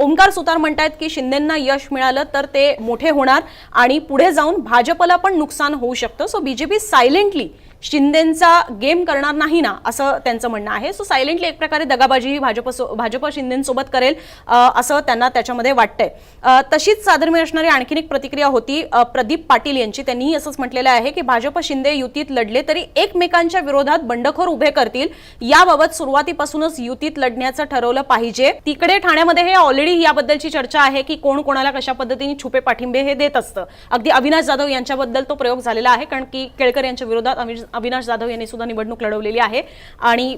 ओमकार सुतार म्हणतायत की शिंदेंना यश मिळालं तर ते मोठे होणार आणि पुढे जाऊन भाजपला पण नुकसान होऊ शकतं. सो बीजेपी सायलेंटली शिंदेंचा गेम करणार नाही ना असं त्यांचं म्हणणं आहे. सो सायलेंटली एक प्रकारे दगाबाजी ही भाजप भाजप शिंदेसोबत करेल असं त्यांना त्याच्यामध्ये वाटतंय. तशीच साधर्म्य असणारी आणखीन एक प्रतिक्रिया होती प्रदीप पाटील यांची. त्यांनीही असंच म्हटलेलं आहे की भाजप शिंदे युतीत लढले तरी एकमेकांच्या विरोधात बंडखोर उभे करतील. याबाबत सुरुवातीपासूनच युतीत लढण्याचं ठरवलं पाहिजे. तिकडे ठाण्यामध्ये हे ऑलरेडी याबद्दलची चर्चा आहे की कोण कोणाला कशा पद्धतीने छुपे पाठिंबे हे देत असतं. अगदी अविनाश जाधव यांच्याबद्दल तो प्रयोग झालेला आहे कारण की केळकर यांच्या विरोधात अविनाश जाधव यांनी सुद्धा निवडणूक लढवलेली आहे आणि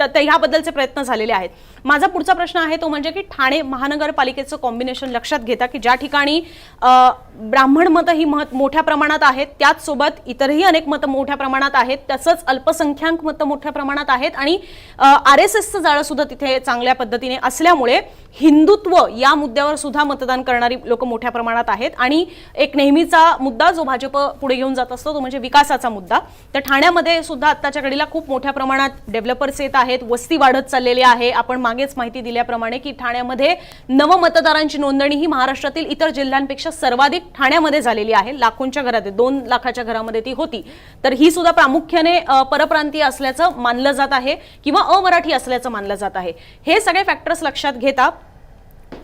ह्याबद्दलचे प्रयत्न झालेले आहेत. माझा पुढचा प्रश्न आहे तो म्हणजे की ठाणे महानगरपालिकेचं कॉम्बिनेशन लक्षात घेता की ज्या ठिकाणी ब्राह्मण मतं ही महत मोठ्या प्रमाणात आहेत त्याचसोबत इतरही अनेक मतं मोठ्या प्रमाणात आहेत तसंच अल्पसंख्याक मतं मोठ्या प्रमाणात आहेत आणि आर एस एसचं जाळं सुद्धा तिथे चांगल्या पद्धतीने असल्यामुळे हिंदुत्व या मुद्द्यावर सुद्धा मतदान करणारी लोक मोठ्या प्रमाणात आहेत आणि एक नेहमीचा मुद्दा जो भाजप पुढे घेऊन जात असतो तो म्हणजे विकासाचा मुद्दा. तर ठाण्यामध्ये सुद्धा आत्ताच्या घडीला खूप मोठ्या प्रमाणात डेव्हलपर्स येत आहेत. वस्ती वाढत चाललेली आहे. आपण मागेच माहिती दिल्याप्रमाणे की ठाण्यामध्ये नवमतदारांची नोंदणी ही महाराष्ट्रातील इतर जिल्ह्यांपेक्षा सर्वाधिक ठाण्यामध्ये झालेली आहे. लाखोंच्या घरात दोन लाखाच्या घरामध्ये ती होती. तर ही सुद्धा प्रामुख्याने परप्रांतीय असल्याचं मानलं जात आहे किंवा अमराठी असल्याचं मानलं जात आहे. हे सगळे फॅक्टर्स लक्षात घेता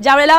ज्यावेळेला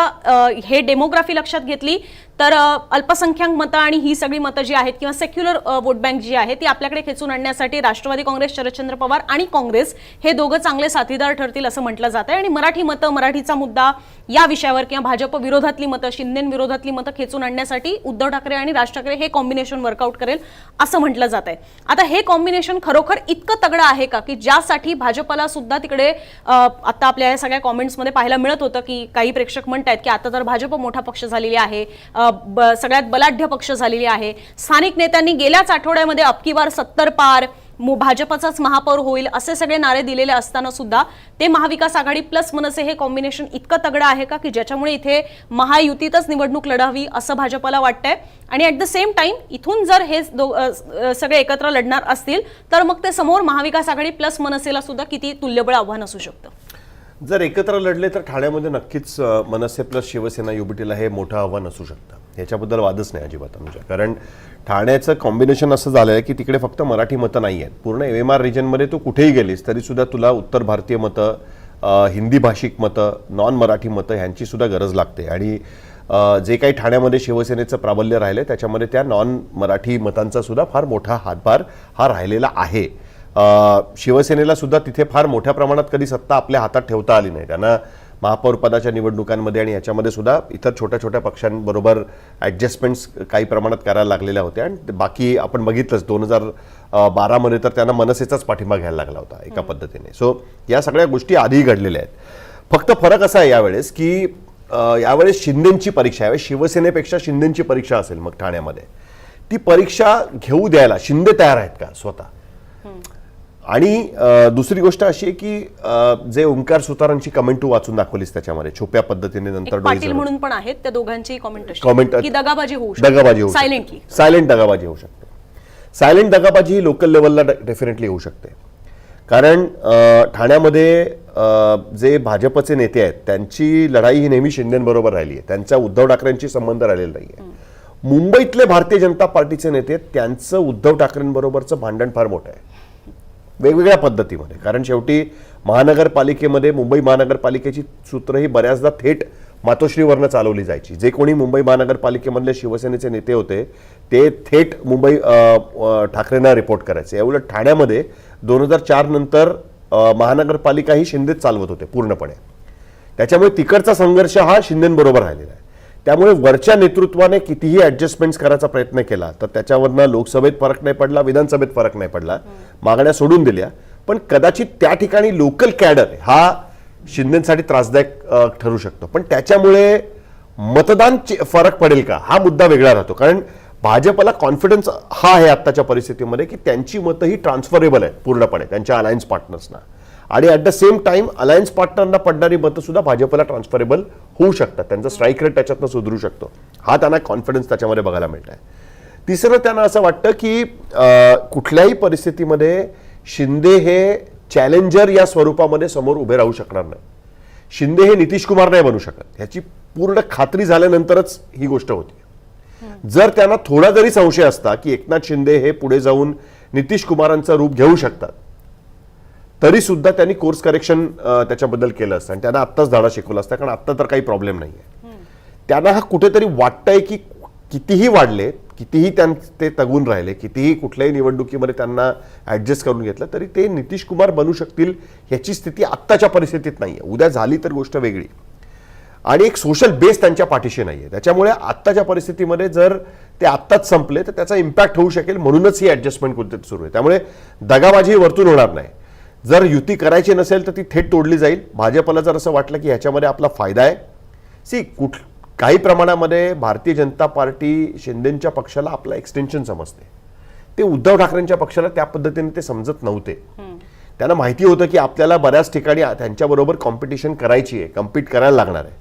हे डेमोग्राफी लक्षात घेतली तर अल्पसंख्याक मतं आणि ही सगळी मतं जी आहेत किंवा सेक्युलर वोट बँक जी आहे ती आपल्याकडे खेचून आणण्यासाठी राष्ट्रवादी काँग्रेस शरदचंद्र पवार आणि काँग्रेस हे दोघं चांगले साथीदार ठरतील असं म्हटलं जात आहे. आणि मराठी मतं मराठीचा मुद्दा या विषयावर किंवा भाजप विरोधातली मतं शिंदेन विरोधातली मतं खेचून आणण्यासाठी उद्धव ठाकरे आणि राज ठाकरे हे कॉम्बिनेशन वर्कआउट करेल असं म्हटलं जात आहे. आता हे कॉम्बिनेशन खरोखर इतकं तगडं आहे का की ज्यासाठी भाजपला सुद्धा तिकडे आता आपल्या या सगळ्या कॉमेंट्समध्ये पाहायला मिळत होतं की काही प्रेक्षक म्हणत आहेत की आता तर भाजप मोठा पक्ष झालेली आहे ब- सगळ्यात बलाढ्य पक्ष झालेली आहे. स्थानिक नेत्यांनी गेल्याच आठवड्यामध्ये अबकीवार सत्तर पार भाजपचाच महापौर होईल असे सगळे नारे दिलेले असताना सुद्धा ते महाविकास आघाडी प्लस मनसे हे कॉम्बिनेशन इतकं तगडं आहे का की ज्याच्यामुळे इथे महायुतीतच निवडणूक लढावी असं भाजपला वाटतंय? आणि ॲट द सेम टाइम इथून जर हे दो- सगळे एकत्र लढणार असतील तर मग ते समोर महाविकास आघाडी प्लस मनसेला सुद्धा किती तुल्यबळ आव्हान असू शकतं? जर एकत्र लढले तर ठाण्यामध्ये नक्कीच मनसे प्लस शिवसेना युबीटीला हे मोठं आव्हान असू शकतं. ह्याच्याबद्दल वादच नाही अजिबात आमच्या. कारण ठाण्याचं कॉम्बिनेशन असं झालं आहे की तिकडे फक्त मराठी मतं नाही आहेत पूर्ण एम एम आर रिजनमध्ये तू कुठेही गेलीस तरीसुद्धा तुला उत्तर भारतीय मतं हिंदी भाषिक मतं नॉन मराठी मतं ह्यांचीसुद्धा गरज लागते. आणि जे काही ठाण्यामध्ये शिवसेनेचं प्राबल्य राहिलं त्याच्यामध्ये त्या नॉन मराठी मतांचा सुद्धा फार मोठा हातभार हा राहिलेला आहे. शिवसेनेला सुद्धा तिथे फार मोठ्या प्रमाणात कधी सत्ता आपल्या हातात ठेवता आली नाही. त्यांना महापौर पदाच्या निवडणुकांमध्ये आणि याच्यामध्ये सुद्धा इतर छोट्या छोट्या पक्षांबरोबर ॲडजस्टमेंट्स काही प्रमाणात करायला लागलेल्या होत्या. आणि बाकी आपण बघितलंच दोन हजार बारामध्ये तर त्यांना मनसेचाच पाठिंबा घ्यायला लागला होता एका पद्धतीने. सो या सगळ्या गोष्टी आधीही घडलेल्या आहेत. फक्त फरक असा आहे यावेळेस की यावेळेस शिंदेची परीक्षा आहे शिवसेनेपेक्षा शिंदेची परीक्षा असेल मग ठाण्यामध्ये. ती परीक्षा घेऊ द्यायला शिंदे तयार आहेत का स्वतः? आणि दुसरी गोष्ट अशी आहे की जे ओंकार सुतारांची कमेंट तू वाचून दाखवलीस त्याच्यामध्ये छुप्या पद्धतीने नंतर पाटील म्हणून पण आहेत त्या दोघांची कॉमेंट कॉमेंट दगाबाजी होऊ दगाबाजी होऊ सायलेंटली सायलेंट दगाबाजी होऊ शकते. सायलेंट दगाबाजी ही लोकल लेवलला डेफिनेटली होऊ शकते. कारण ठाण्यामध्ये जे भाजपचे नेते आहेत त्यांची लढाई ही नेहमी शिंदेबरोबर राहिली आहे. त्यांच्या उद्धव ठाकरेंशी संबंध राहिलेला नाही आहे मुंबईतले भारतीय जनता पार्टीचे नेते त्यांचं उद्धव ठाकरेंबरोबरचं भांडण फार मोठं आहे. वेगवेगळ्या पद्धतीमध्ये. कारण शेवटी महानगरपालिकेमध्ये मुंबई महानगरपालिकेची सूत्र ही बऱ्याचदा थेट मातोश्रीवरनं चालवली जायची. जे कोणी मुंबई महानगरपालिकेमधले शिवसेनेचे नेते होते ते थेट मुंबई ठाकरेंना रिपोर्ट करायचे. याउलट ठाण्यामध्ये दोन हजार चार नंतर महानगरपालिका ही शिंदेच चालवत होते पूर्णपणे. त्याच्यामुळे तिकडचा संघर्ष हा शिंदेबरोबर राहिलेला आहे. त्यामुळे वरच्या नेतृत्वाने कितीही ऍडजस्टमेंट्स करायचा प्रयत्न केला तर त्याच्यावरनं लोकसभेत फरक नाही पडला विधानसभेत फरक नाही पडला. मागण्या सोडून दिल्या. पण कदाचित त्या ठिकाणी लोकल कॅडर हा शिंदेसाठी त्रासदायक ठरू शकतो. पण त्याच्यामुळे मतदान फरक पडेल का? हा मुद्दा वेगळा राहतो. कारण भाजपला कॉन्फिडन्स हा आहे आत्ताच्या परिस्थितीमध्ये की त्यांची मतं ही ट्रान्सफरेबल आहेत पूर्णपणे त्यांच्या अलायन्स पार्टनर्सना आणि at the same time alliance पार्टनरना पडणारी मतं सुद्धा भाजपला ट्रान्सफरेबल होऊ शकतात. त्यांचा स्ट्राईक रेट त्याच्यातनं सुधरू शकतो. हा त्यांना कॉन्फिडन्स त्याच्यामध्ये बघायला मिळत आहे तिसरं त्यांना असं वाटतं की कुठल्याही परिस्थितीमध्ये शिंदे हे चॅलेंजर या स्वरूपामध्ये समोर उभे राहू शकणार नाही. शिंदे हे नितीश कुमार नाही बनू शकत. ह्याची पूर्ण खात्री झाल्यानंतरच ही गोष्ट होती. जर त्यांना थोडा जरी संशय असता की एकनाथ शिंदे हे पुढे जाऊन नितीश कुमारांचं रूप घेऊ शकतात तरी सुद्धा त्यांनी कोर्स करेक्शन त्याच्याबद्दल केलं असतं. आणि त्यांना आत्ताच धडा शिकवला असता कारण आत्ता तर काही प्रॉब्लेम नाही आहे त्यांना हा कुठेतरी वाटतंय की कितीही वाढले कितीही त्यां ते तगून राहिले कितीही कुठल्याही निवडणुकीमध्ये त्यांना ऍडजस्ट करून घेतलं तरी ते नितीश कुमार बनू शकतील ह्याची स्थिती आत्ताच्या परिस्थितीत नाही आहे उद्या झाली तर गोष्ट वेगळी. आणि एक सोशल बेस त्यांच्या पाठीशी नाहीये. त्याच्यामुळे आत्ताच्या परिस्थितीमध्ये जर ते आत्ताच संपले तर त्याचा इम्पॅक्ट होऊ शकेल म्हणूनच ही ऍडजस्टमेंट कुठेतरी सुरू आहे. त्यामुळे दगाबाजी वरतून होणार नाही. जर युती करायची नसेल तर ती थेट तोडली जाईल. भाजपला जर असं वाटलं की ह्याच्यामध्ये आपला फायदा आहे. सी कुठ काही प्रमाणामध्ये भारतीय जनता पार्टी शिंदेच्या पक्षाला आपला एक्सटेन्शन समजते. ते उद्धव ठाकरेंच्या पक्षाला त्या पद्धतीने ते समजत नव्हते. त्यांना माहिती होतं की आपल्याला बऱ्याच ठिकाणी त्यांच्याबरोबर कॉम्पिटिशन करायची आहे कम्पीट करायला लागणार आहे.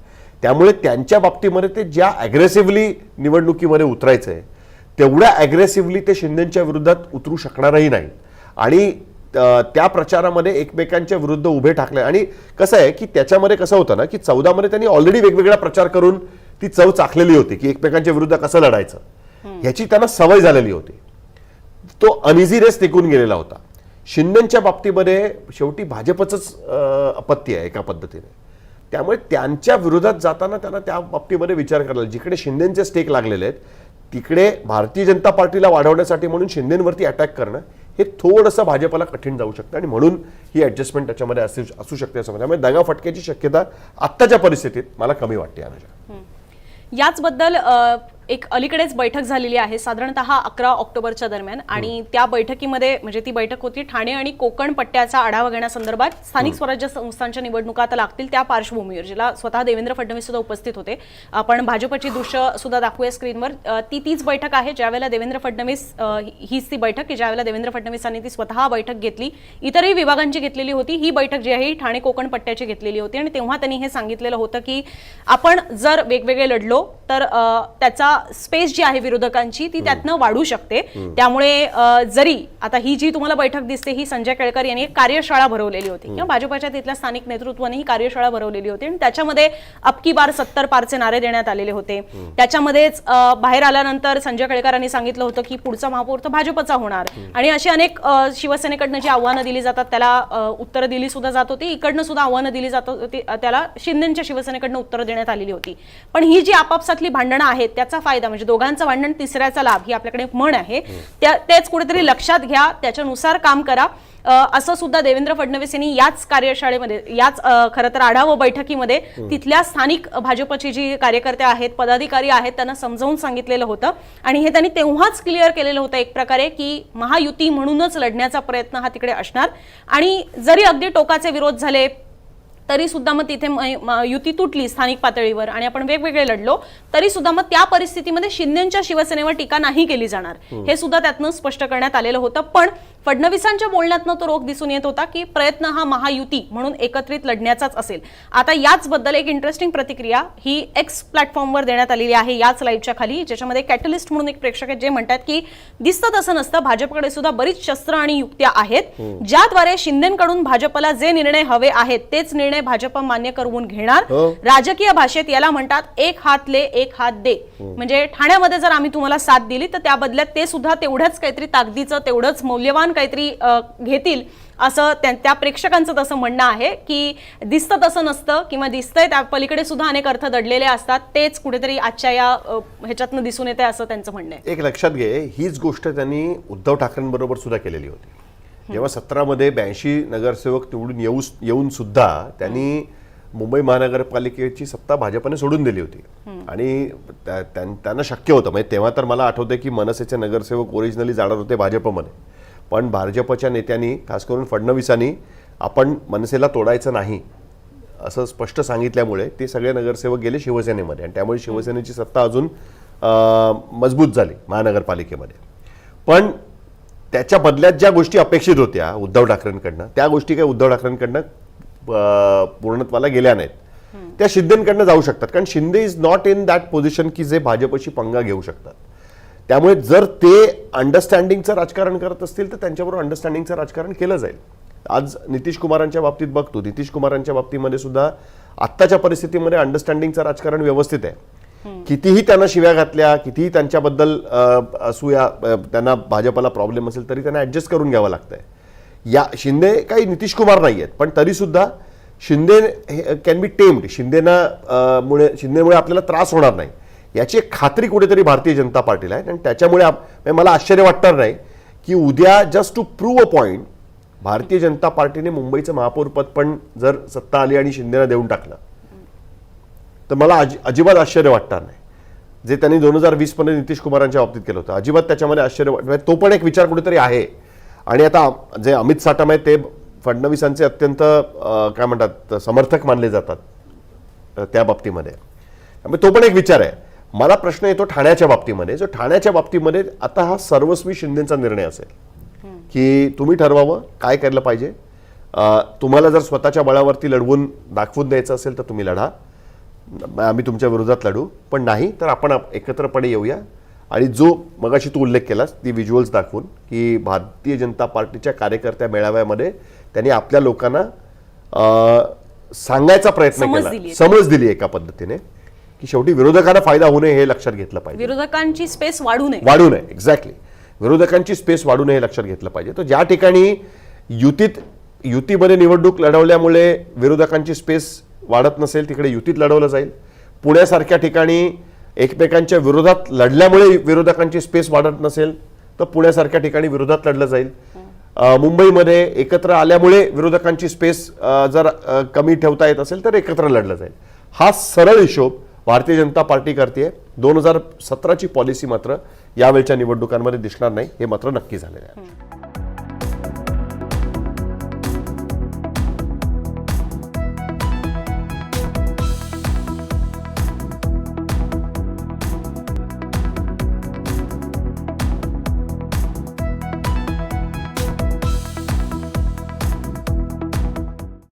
त्यामुळे त्यांच्या बाबतीमध्ये ते ज्या अग्रेसिव्हली निवडणुकीमध्ये उतरायचं आहे तेवढ्या अग्रेसिव्हली ते शिंदेच्या विरोधात उतरू शकणारही नाही आणि त्या प्रचारामध्ये एकमेकांच्या विरुद्ध उभे ठाकले. आणि कसं आहे की त्याच्यामध्ये कसं होतं ना की चौदामध्ये त्यांनी ऑलरेडी वेगवेगळा प्रचार करून ती चव चाखलेली होती की एकमेकांच्या विरुद्ध कसं लढायचं. ह्याची त्यांना सवय झालेली होती. तो अनइझी रेस टिकून गेलेला होता. शिंदेच्या बाबतीमध्ये शेवटी भाजपचंच अ, अपत्य आहे एका पद्धतीने. त्यामुळे त्यांच्या विरोधात जाताना त्यांना त्या बाबतीमध्ये विचार करायला जिकडे शिंदेचे स्टेक लागलेले आहेत तिकडे भारतीय जनता पार्टीला वाढवण्यासाठी म्हणून शिंदेंवरती अटॅक करणं हे थोडंसं भाजपला कठीण जाऊ शकतं आणि म्हणून ही ॲडजस्टमेंट त्याच्यामध्ये असू असू शकते असं म्हणजे त्यामुळे दगा फटक्याची शक्यता आत्ताच्या परिस्थितीत मला कमी वाटते अनुजा याचबद्दल एक अलीकडेच बैठक झालेली आहे. साधारणतः अकरा ऑक्टोबरच्या दरम्यान आणि त्या बैठकीमध्ये म्हणजे ती बैठक होती. ठाणे आणि कोकण पट्ट्याचा आढावा घेण्यासंदर्भात स्थानिक स्वराज्य संस्थांच्या निवडणुका आता लागतील त्या पार्श्वभूमीवर जिला स्वतः देवेंद्र फडणवीस सुद्धा उपस्थित होते. आपण भाजपची दृश्य सुद्धा दाखवूया स्क्रीनवर. ती तीच बैठक आहे ज्यावेळेला देवेंद्र फडणवीस हीच ती बैठक की ज्यावेळेला देवेंद्र फडणवीसांनी ती स्वतः बैठक घेतली. इतरही विभागांची घेतलेली होती. ही बैठक जी आहे ही ठाणे कोकण पट्ट्याची घेतलेली होती. आणि तेव्हा त्यांनी हे सांगितलेलं होतं की आपण जर वेगवेगळे लढलो तर त्याचा स्पेस जी आहे विरोधकांची ती त्यातनं वाढू शकते. त्यामुळे जरी आता ही जी तुम्हाला बैठक दिसते ही संजय केळकर यांनी एक कार्यशाळा भरवलेली होती. किंवा भाजपच्या तिथल्या स्थानिक नेतृत्वाने ही कार्यशाळा भरवलेली होती. आणि त्याच्यामध्ये अबकी बार सत्तर पारचे नारे देण्यात आलेले होते. त्याच्यामध्येच बाहेर आल्यानंतर संजय केळकरांनी सांगितलं होतं की पुढचा महापौर तर भाजपचा होणार. आणि अशी अनेक शिवसेनेकडनं जी आव्हानं दिली जातात त्याला उत्तरं दिली सुद्धा जात होती. इकडनं सुद्धा आव्हानं दिली जात होती. त्याला शिंदेच्या शिवसेनेकडनं उत्तरं देण्यात आलेली होती. पण ही जी आपापसातली भांडणं आहेत त्याचा फायदा म्हणजे दोघांचं भांडण तिसऱ्याचा लाभ ही आपल्याकडे म्हण आहे. त्या तेच कुठेतरी लक्षात घ्या त्याच्यानुसार काम करा. असं सुद्धा देवेंद्र फडणवीस यांनी याच कार्यशाळेमध्ये याच खरं तर आढावा बैठकीमध्ये तिथल्या स्थानिक भाजपची जी कार्यकर्ते आहेत पदाधिकारी आहेत त्यांना समजावून सांगितलेलं होतं. आणि हे त्यांनी तेव्हाच क्लिअर केलेलं होतं एक प्रकारे की महायुती म्हणूनच लढण्याचा प्रयत्न हा तिकडे असणार. आणि जरी अगदी टोकाचे विरोध झाले तरी सुद्धा मग तिथे युती तुटली स्थानिक पातळीवर आणि आपण वेगवेगळे लढलो तरी सुद्धा मग त्या परिस्थितीमध्ये शिंदेच्या शिवसेनेवर टीका नाही केली जाणार. हे सुद्धा त्यातनं स्पष्ट करण्यात आलेलं होतं. पण फडणवीसांच्या बोलण्यातनं तो रोख दिसून येत होता की प्रयत्न हा महायुती म्हणून एकत्रित लढण्याचाच असेल. आता याचबद्दल एक इंटरेस्टिंग प्रतिक्रिया ही एक्स प्लॅटफॉर्मवर देण्यात आलेली आहे याच लाईव्हच्या खाली ज्याच्यामध्ये कॅटलिस्ट म्हणून एक प्रेक्षक आहेत जे म्हणतात की दिसतं तसं नसतं भाजपकडे सुद्धा बरीच शस्त्र आणि युक्त्या आहेत ज्याद्वारे शिंदेकडून भाजपला जे निर्णय हवे आहेत तेच निर्णय भाजप मान्य करून घेणार. हो. राजकीय भाषेत याला म्हणतात एक हात ले एक हात दे. म्हणजे ठाण्यामध्ये जर आम्ही तुम्हाला साथ दिली तर त्या बदल्यात ते सुद्धा तेवढंच काहीतरी ताकदीचं तेवढंच मौल्यवान काहीतरी घेतील. असं त्या त्या प्रेक्षकांचं तसं म्हणणं आहे की दिसतं तसं नसतं किंवा दिसतंय त्या पलीकडे सुद्धा अनेक अर्थ दडलेले असतात. तेच कुठेतरी आजच्या या ह्याच्यातनं दिसून येते असं त्यांचं म्हणणं आहे. एक लक्षात घे हीच गोष्ट त्यांनी उद्धव ठाकरेंबरोबर सुद्धा केलेली होती. जेव्हा सतरामध्ये ब्याऐंशी नगरसेवक निवडून येऊ येऊन सुद्धा त्यांनी मुंबई महानगरपालिकेची सत्ता भाजपने सोडून दिली होती. आणि त्यांना शक्य होतं. म्हणजे तेव्हा तर मला आठवतंय की मनसेचे नगरसेवक ओरिजिनली जाणार होते भाजपमध्ये. पण भाजपच्या नेत्यांनी खास करून फडणवीसांनी आपण मनसेला तोडायचं नाही असं स्पष्ट सांगितल्यामुळे ते सगळे नगरसेवक गेले शिवसेनेमध्ये. आणि त्यामुळे शिवसेनेची सत्ता अजून मजबूत झाली महानगरपालिकेमध्ये. पण त्याच्या बदल्यात ज्या गोष्टी अपेक्षित होत्या उद्धव ठाकरेंकडनं त्या गोष्टी काही उद्धव ठाकरेंकडनं पूर्णत्वाला गेल्या नाहीत. त्या शिंदेकडनं जाऊ शकतात. कारण Shinde is not in that position की जे भाजपशी पंगा घेऊ शकतात. त्यामुळे जर ते अंडरस्टँडिंगचं राजकारण करत असतील तर त्यांच्याबरोबर अंडरस्टँडिंगचं राजकारण केलं जाईल. आज नितीश कुमारांच्या बाबतीत बघतो. नितीश कुमारांच्या बाबतीमध्ये सुद्धा आत्ताच्या परिस्थितीमध्ये अंडरस्टँडिंगचं राजकारण व्यवस्थित आहे. कितीही त्यांना शिव्या घातल्या कितीही त्यांच्याबद्दल असूया त्यांना भाजपला प्रॉब्लेम असेल तरी त्यांना ऍडजस्ट करून घ्यावं लागतंय. या शिंदे काही नितीश कुमार नाही आहेत पण तरी सुद्धा शिंदे कॅन बी टेम्ड शिंदेना मुळे शिंदेमुळे आपल्याला त्रास होणार नाही. याची एक खात्री कुठेतरी भारतीय जनता पार्टीला आहे. आणि त्याच्यामुळे म्हणजे मला आश्चर्य वाटणार नाही की उद्या just to prove a point Bharatiya Janata पार्टीने मुंबईचं महापौरपद पण जर सत्ता आली आणि शिंदेना देऊन टाकलं तर मला अजि अजिबात आश्चर्य वाटणार नाही. जे त्यांनी दोन हजार वीसमध्ये नितीश कुमारांच्या बाबतीत केलं होतं अजिबात त्याच्यामध्ये आश्चर्य वाट म्हणजे तो पण एक विचार कुठेतरी आहे. आणि आता जे अमित साटम आहेत ते फडणवीसांचे अत्यंत काय म्हणतात समर्थक मानले जातात त्या बाबतीमध्ये. त्यामुळे तो पण एक विचार आहे. मला प्रश्न येतो ठाण्याच्या बाबतीमध्ये. जो ठाण्याच्या बाबतीमध्ये आता हा सर्वस्वी शिंदेचा निर्णय असेल की तुम्ही ठरवावं काय करायला पाहिजे? तुम्हाला जर स्वतःच्या बळावरती लढवून दाखवून द्यायचं असेल तर तुम्ही लढा. आम्ही तुमच्या विरोधात लढू. पण नाही तर आपण आप- एकत्रपणे येऊया. आणि जो मगाशी तू उल्लेख केलास ती व्हिज्युअल्स दाखवून की भारतीय जनता पार्टीच्या कार्यकर्त्या मेळाव्यामध्ये त्यांनी आपल्या लोकांना सांगायचा प्रयत्न केला. समज दिली एका पद्धतीने. की शेवटी विरोधकांना फायदा होऊ नये हे लक्षात घेतलं पाहिजे. विरोधकांची स्पेस वाढू नये. वाढू नये एक्झॅक्टली विरोधकांची स्पेस वाढू नये हे लक्षात घेतलं पाहिजे. तर ज्या ठिकाणी युतीत युतीमध्ये निवडणूक लढवल्यामुळे विरोधकांची स्पेस वाढत नसेल तिकडे युतीत लढवलं जाईल. पुण्यासारख्या ठिकाणी एकमेकांच्या विरोधात लढल्यामुळे विरोधकांची स्पेस वाढत नसेल तर पुण्यासारख्या ठिकाणी विरोधात लढलं जाईल. मुंबईमध्ये एकत्र आल्यामुळे विरोधकांची स्पेस जर कमी ठेवता येत असेल तर एकत्र लढलं जाईल. हा सरळ हिशोब भारतीय जनता पार्टी करते दोन हजार सतराची पॉलिसी मात्र यावेळच्या निवडणुकांमध्ये दिसणार नाही हे मात्र नक्की झालेलं आहे.